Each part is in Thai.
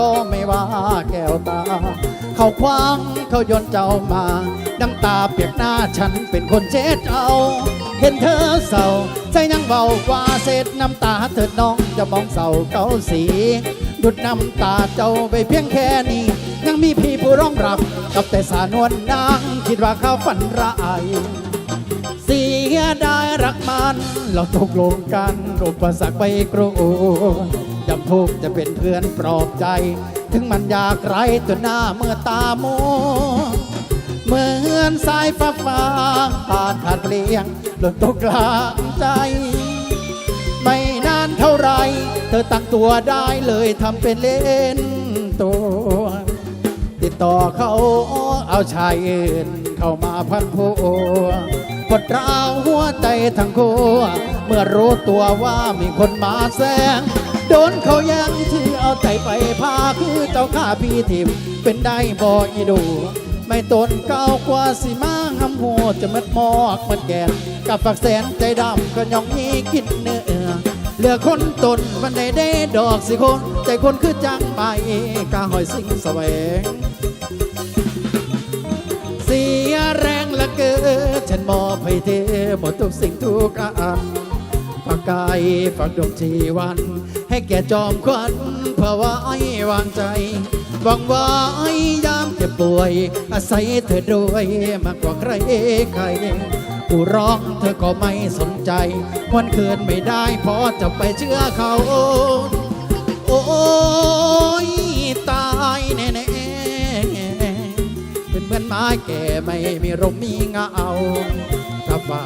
ก็ไม่ว่าแก้วตา เขาคว้างเขายนเจ้ามา น้ำตาเปียกหน้าฉันเป็นคนเช็ดเอา เห็นเธอเศร้าใจยังเบากว่าเศษน้ำตาเถิดน้องจะมองเศร้าเกาสีดุดน้ำตาเจ้าไปเพียงแค่นี้ ยังมีพี่ผู้ร้องรับกับแต่สานวลนางคิดว่าเขาฝันร้ายเสียดายรักมัน เราตกลงกันอุปสรรคไปกลัว จำทุกจะเป็นเพื่อนปลอบใจ ถึงมันอยากไรจนหน้าเมื่อตาโมเหมือนสายฟ้าฟ้าผ่านขาดเปลี่ยงหล่นตกกลางใจ ไม่นานเท่าไร เธอตั้งตัวได้เลยทำเป็นเล่นตัว ติดต่อเขาเอาชายอื่นเข้ามาพันผัวปวดร้าวหัวใจทั้งคู่เมื่อรู้ตัวว่ามีคนมาแซง โดนเขาแย่งที่เอาใจไปพาคือเจ้าข้าพี่ทิมเป็นได้บ่อีดู ไม่ตนเก้าวกว่าสิมาหำหัวจะมัดหมอกมันแกนกับฝักแสนใจดำก็ย่องมีกินเนื้อเหลือคนตนวันใดได้ดอกสิคน ใจคนคือจังไปกาหอยสิงแสวงเสียแรงละเกินฉันมอบให้เธอหมดทุกสิ่งทุกอัน ฝากายฝากดวงชีวัน ให้แก่จอมควันเพื่อไว้วางใจหวังไว้ยามเจ็บป่วย อาศัยเธอด้วยมากกว่าใครใครผู้ร้องเธอก็ไม่สนใจ วันคืนไม่ได้เพราะจะไปเชื่อเขา โอ้ยตายแน่ๆเป็นเหมือนไม้แก่ไม่มีร่มมีเงาถ้าฝ่า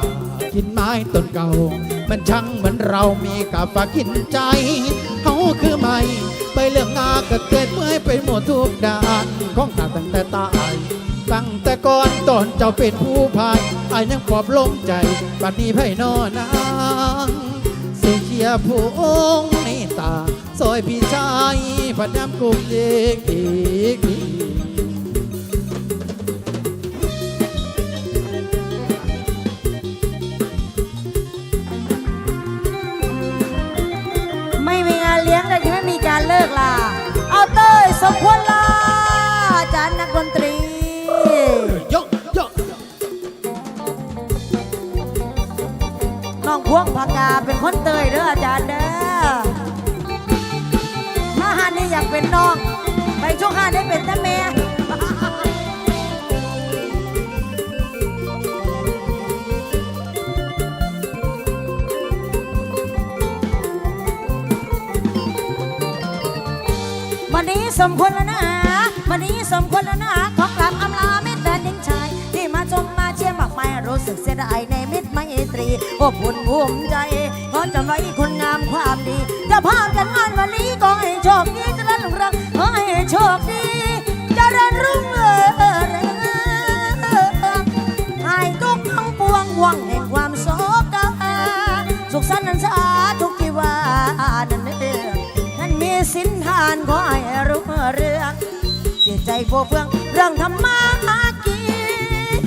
กินไม้ต้นเก่า มันช่างเหมือนเรามีกับฝากินใจเขาคือไม่ใบเหลืองงาก็เกิดเมื่อยไปหมดทุกด้านของตาตั้งแต่ตายตั้งแต่ก่อนตอนเจ้าเป็นผู้พายอายยังปลอบลงใจบัดนี้ไพ่นอนางเสียเชียผู้องค์ในตาซอยพี่ชายพันยำกุมเด็กอีก เป็นน้อง ไปช่วงหาได้เป็นแต่แม่วันนี้สมควรแล้วนะวันนี้สมควรแล้วนะขอกลับอำลาเมิตรแดนดิงชาย ที่มาชมมาเชียร์มากมายรู้สึกเสียดายในมิตรไมตรีอบอุ่นภูมิใจขอจำไว้คุณงามความดี จะพาพจัดงานวันนี้ก็ให้โชคดี จิตใจโฟเฟืองเรื่องธรรมะหากิน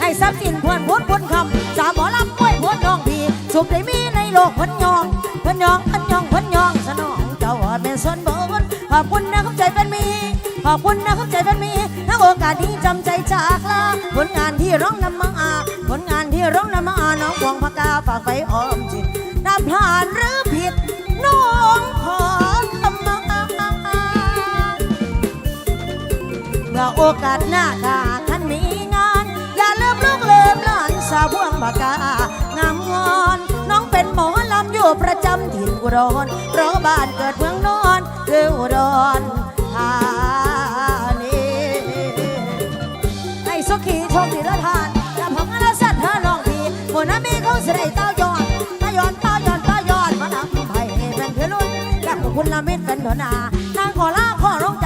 ให้ทรัพย์สินพวนพ้นพ้นคำสาหมอลำป้วยพ้นน้องพี่สุขได้มีในโลกพ้นยองพ้นยองพ้นยองพ้นยองสนองเจ้าเป็นส่วนบนขอบคุณนะขอบใจเป็นมีขอบคุณนะขอบใจเป็นมีถ้าโอกาสนี้จำใจจากลาผลงานที่ร้องนำมาอาผลงานที่ร้องนำมาอาน้องพวงพกาฝากไปอ้อม เมื่อโอกาสหน้าถ้าท่านมีงาน อย่าลืมลูกเลิมหลานสาวพวงบากางามงอน น้องเป็นหมอลำอยู่ประจำถิ่นอุดรเพราะบ้านเกิดเมืองนอนคืออุดรธานีให้สุขีโชคดีละทานจะพังอาสัตว์เธอน้องพี่หัวหน้ามีเขาเสด็จเต้ายอดตายอนตายอนตายอนมาทำไผ่เป็นเพื่อนรุ่นและขอบคุณละมิตรเป็นหัวหน้านางขอลาขอร้องจ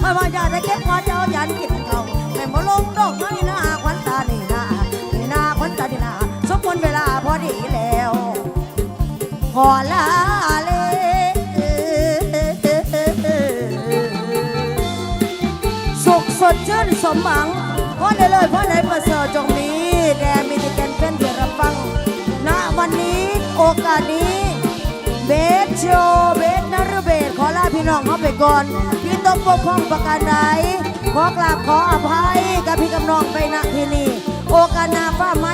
ไม่ว่าจะได้เก็บขอเจ้ายันกินเขาไม่มาลงดอกน้หน้าขวัญตานี่นานี่นาขวัญตานี่นาสมควรเวลาพอดีแล้วขอลาเลยสุขสดชื่นสมหวังเพราะได้เลยเพราะไหนประเสริฐจงมีแด่มีแต่แกนเป็นที่รับฟังณวันนี้โอกาสนี้เบสโช เบองเขาไปก่อนพี่ตกบกพร่องประการใดขอกราบขออภัยกับพี่กับน้องไปณที่นี่โอกาสหนาฟ้าไหม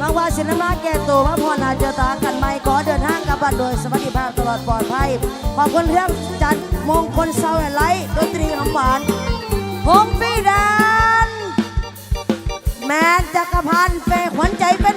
บางว่าศิลปะแก่ตัวพระพรนาเจอตากันไหมขอเดินทางกลับบ้านโดยสวัสดิภาพตลอดปลอดภัยขอบคุณเรื่องจัดมงคลเซาแอนไลท์ดนตรีหอมหวานผมพี่ดันแมนจักรพันธ์เฟย์ขวัญใจเป็น